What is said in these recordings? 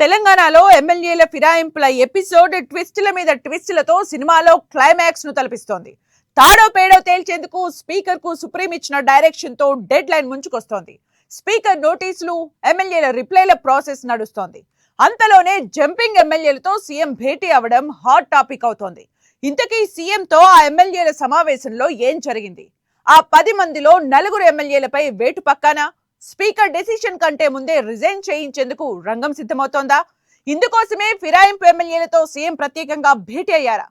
తెలంగాణలో ఎమ్మెల్యేల ఫిరాయింపుల ఎపిసోడ్ ట్విస్టుల మీద ట్విస్టులతో సినిమాలో క్లైమాక్స్ను తలపిస్తోంది. తాడో పేడో తేల్చేందుకు స్పీకర్కు సుప్రీం ఇచ్చిన డైరెక్షన్తో డెడ్ లైన్ ముంచుకొస్తోంది. స్పీకర్ నోటీసులు ఎమ్మెల్యేల రిప్లైల ప్రాసెస్ నడుస్తోంది. అంతలోనే జంపింగ్ ఎమ్మెల్యేలతో సీఎం భేటీ అవ్వడం హాట్ టాపిక్ అవుతోంది. ఇంతకీ సీఎంతో ఆ ఎమ్మెల్యేల సమావేశంలో ఏం జరిగింది? ఆ పది మందిలో నలుగురు ఎమ్మెల్యేలపై వేటు పక్కానా? స్పీకర్ డెసిషన్ కంటే ముందే రిజైన్ చేయించేందుకు రంగం సిద్ధమవుతోందా? ఇందుకోసమే ఫిరాయింపు ఎమ్మెల్యేలతో సీఎం ప్రత్యేకంగా భేటీ అయ్యారా?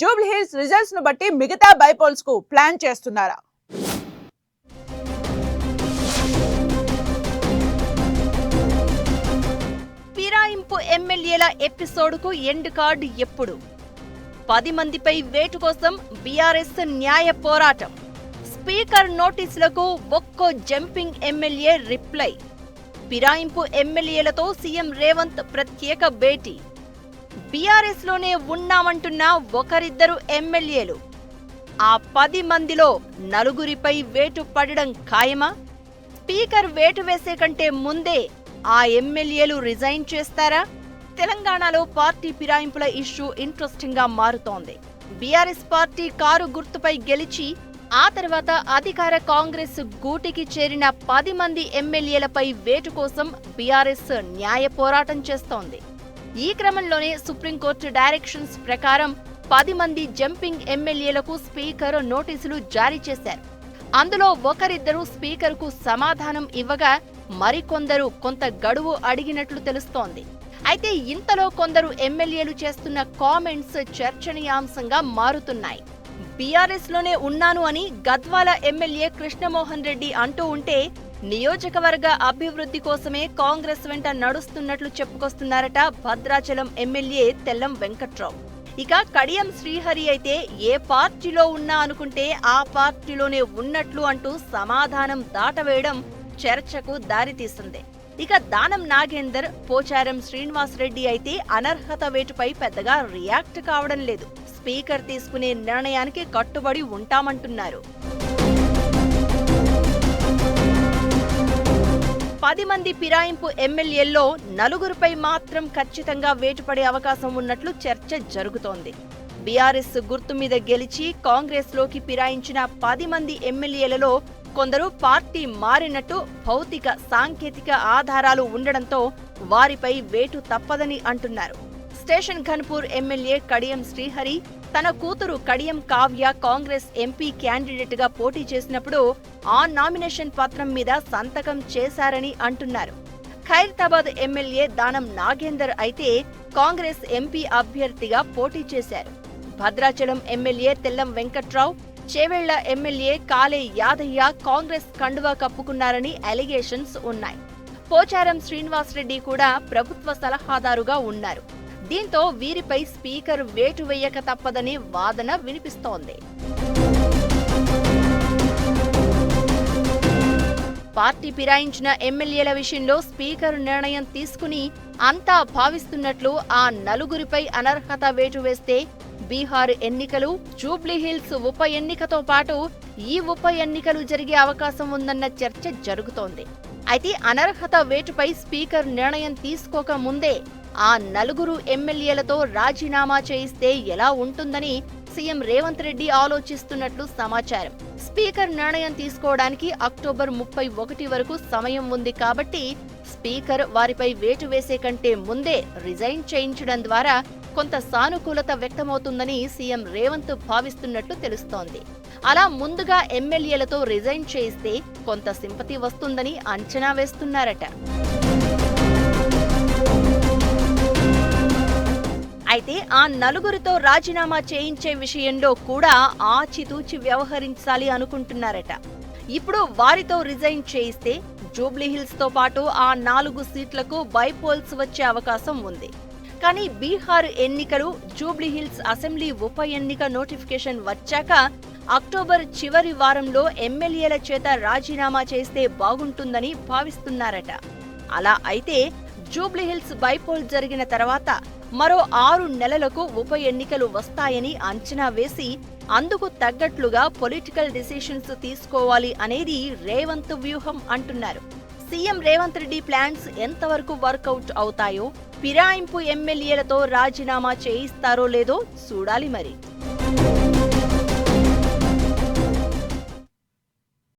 జూబ్లీ హిల్స్ రిజల్ట్స్ను బట్టి మిగతా బైపోల్స్కు ప్లాన్ చేస్తున్నారా? ఫిరాయింపు ఎమ్మెల్యేల ఎపిసోడ్కు ఎండ్ కార్డు ఎప్పుడు? పది మందిపై వేటు కోసం బీఆర్ఎస్ న్యాయ పోరాటం. స్పీకర్ నోటీసులకు ఒక్కో జంపింగ్ ఎమ్మెల్యే రిప్లై. ఫిరాయింపు ఎమ్మెల్యేలతో సీఎం రేవంత్ ప్రత్యేక భేటీ. బీఆర్ఎస్లోనే ఉన్నామంటున్న ఒకరిద్దరు ఎమ్మెల్యేలు. ఆ పది మందిలో నలుగురిపై వేటు పడడం ఖాయమా? స్పీకర్ వేటు వేసే కంటే ముందే ఆ ఎమ్మెల్యేలు రిజైన్ చేస్తారా? తెలంగాణలో పార్టీ ఫిరాయింపుల ఇష్యూ ఇంట్రెస్టింగ్గా మారుతోంది. బీఆర్ఎస్ పార్టీ కారు గుర్తుపై గెలిచి ఆ తర్వాత అధికార కాంగ్రెస్ గూటికి చేరిన పది మంది ఎమ్మెల్యేలపై వేటు కోసం బీఆర్ఎస్ న్యాయ పోరాటం చేస్తోంది. ఈ క్రమంలోనే సుప్రీంకోర్టు డైరెక్షన్స్ ప్రకారం పది మంది జంపింగ్ ఎమ్మెల్యేలకు స్పీకర్ నోటీసులు జారీ చేశారు. అందులో ఒకరిద్దరు స్పీకర్కు సమాధానం ఇవ్వగా మరికొందరు కొంత గడువు అడిగినట్లు తెలుస్తోంది. అయితే ఇంతలో కొందరు ఎమ్మెల్యేలు చేస్తున్న కామెంట్స్ చర్చనీయాంశంగా మారుతున్నాయి. బీఆర్ఎస్లోనే ఉన్నాను అని గద్వాల ఎమ్మెల్యే కృష్ణమోహన్ రెడ్డి అంటూ ఉంటే నియోజకవర్గ అభివృద్ధి కోసమే కాంగ్రెస్ వెంట నడుస్తున్నట్లు చెప్పుకొస్తున్నారట భద్రాచలం ఎమ్మెల్యే తెల్లం వెంకట్రావు. ఇక కడియం శ్రీహరి అయితే ఏ పార్టీలో ఉన్నా అనుకుంటే ఆ పార్టీలోనే ఉన్నట్లు అంటూ సమాధానం దాటవేయడం చర్చకు దారితీస్తుంది ఇక దానం నాగేందర్ పోచారం శ్రీనివాస్ రెడ్డి అయితే అనర్హత వేటుపై పెద్దగా రియాక్ట్ కావడం లేదు. స్పీకర్ తీసుకునే నిర్ణయానికి కట్టుబడి ఉంటామంటున్నారు. పది మంది ఫిరాయింపు ఎమ్మెల్యేల్లో నలుగురిపై మాత్రం ఖచ్చితంగా వేటుపడే అవకాశం ఉన్నట్లు చర్చ జరుగుతోంది. బీఆర్ఎస్ గుర్తు మీద గెలిచి కాంగ్రెస్లోకి పిరాయించిన ఫిరాయించిన పది మంది ఎమ్మెల్యేలలో కొందరు పార్టీ మారినట్టు భౌతిక సాంకేతిక ఆధారాలు ఉండడంతో వారిపై వేటు తప్పదని అంటున్నారు. స్టేషన్ ఘన్పూర్ ఎమ్మెల్యే కడియం శ్రీహరి తన కూతురు కడియం కావ్య కాంగ్రెస్ ఎంపీ క్యాండిడేట్గా పోటీ చేసినప్పుడు ఆ నామినేషన్ పత్రం మీద సంతకం చేశారని అంటున్నారు. ఖైరతాబాద్ ఎమ్మెల్యే దానం నాగేందర్ అయితే కాంగ్రెస్ ఎంపీ అభ్యర్థిగా పోటీ చేశారు. Bhadrachalam MLA Tellam Venkatrao Chevella MLA Kale Yadaiah Congress కండువా కప్పుకున్నారని అలిగేషన్స్ ఉన్నాయి. పోచారం శ్రీనివాసరెడ్డి కూడా ప్రభుత్వ సలహాదారుగా ఉన్నారు. దీంతో వీరిపై స్పీకర్ వేటు వేయక తప్పదని వాదన వినిపిస్తోంది. పార్టీ ఫిరాయించిన ఎమ్మెల్యేల విషయంలో స్పీకర్ నిర్ణయం తీసుకుని అంతా భావిస్తున్నట్లు ఆ నలుగురిపై అనర్హత వేటు వేస్తే బీహార్ ఎన్నికలు జూబ్లీహిల్స్ ఉప ఎన్నికతో పాటు ఈ ఉప ఎన్నికలు జరిగే అవకాశం ఉందన్న చర్చ జరుగుతోంది. అయితే అనర్హత వేటుపై స్పీకర్ నిర్ణయం తీసుకోక ముందే ఆ నలుగురు ఎమ్మెల్యేలతో రాజీనామా చేయిస్తే ఎలా ఉంటుందని సీఎం రేవంత్ రెడ్డి ఆలోచిస్తున్నట్లు సమాచారం. స్పీకర్ నిర్ణయం తీసుకోవడానికి అక్టోబర్ ముప్పై ఒకటి వరకు సమయం ఉంది కాబట్టి స్పీకర్ వారిపై వేటు వేసే కంటే ముందే రిజైన్ చేయించడం ద్వారా కొంత సానుకూలత వ్యక్తమవుతుందని సీఎం రేవంత్ భావిస్తున్నట్లు తెలుస్తోంది. అలా ముందుగా ఎమ్మెల్యేలతో రిజైన్ చేయిస్తే కొంత సింపతి వస్తుందని అంచనా వేస్తున్నారట. అయితే ఆ నలుగురితో రాజీనామా చేయించే విషయంలో కూడా ఆచితూచి వ్యవహరించాలి అనుకుంటున్నారట. ఇప్పుడు వారితో రిజైన్ చేయిస్తే జూబ్లీహిల్స్తో పాటు ఆ నాలుగు సీట్లకు బైపోల్స్ వచ్చే అవకాశం ఉంది. కానీ బీహార్ ఎన్నికలు జూబ్లీహిల్స్ అసెంబ్లీ ఉప ఎన్నిక నోటిఫికేషన్ వచ్చాక అక్టోబర్ చివరి వారంలో ఎమ్మెల్యేల చేత రాజీనామా చేస్తే బాగుంటుందని భావిస్తున్నారట. అలా అయితే జూబ్లీహిల్స్ బైపోల్ జరిగిన తర్వాత మరో ఆరు నెలలకు ఉప ఎన్నికలు వస్తాయని అంచనా వేసి అందుకు తగ్గట్లుగా పొలిటికల్ డిసిషన్స్ తీసుకోవాలి అనేది రేవంత్ వ్యూహం అంటున్నారు. సీఎం రేవంత్ రెడ్డి ప్లాన్స్ ఎంతవరకు వర్కౌట్ అవుతాయో ఫిరాయింపు ఎమ్మెల్యేలతో రాజీనామా చేయిస్తారో లేదో చూడాలి మరి.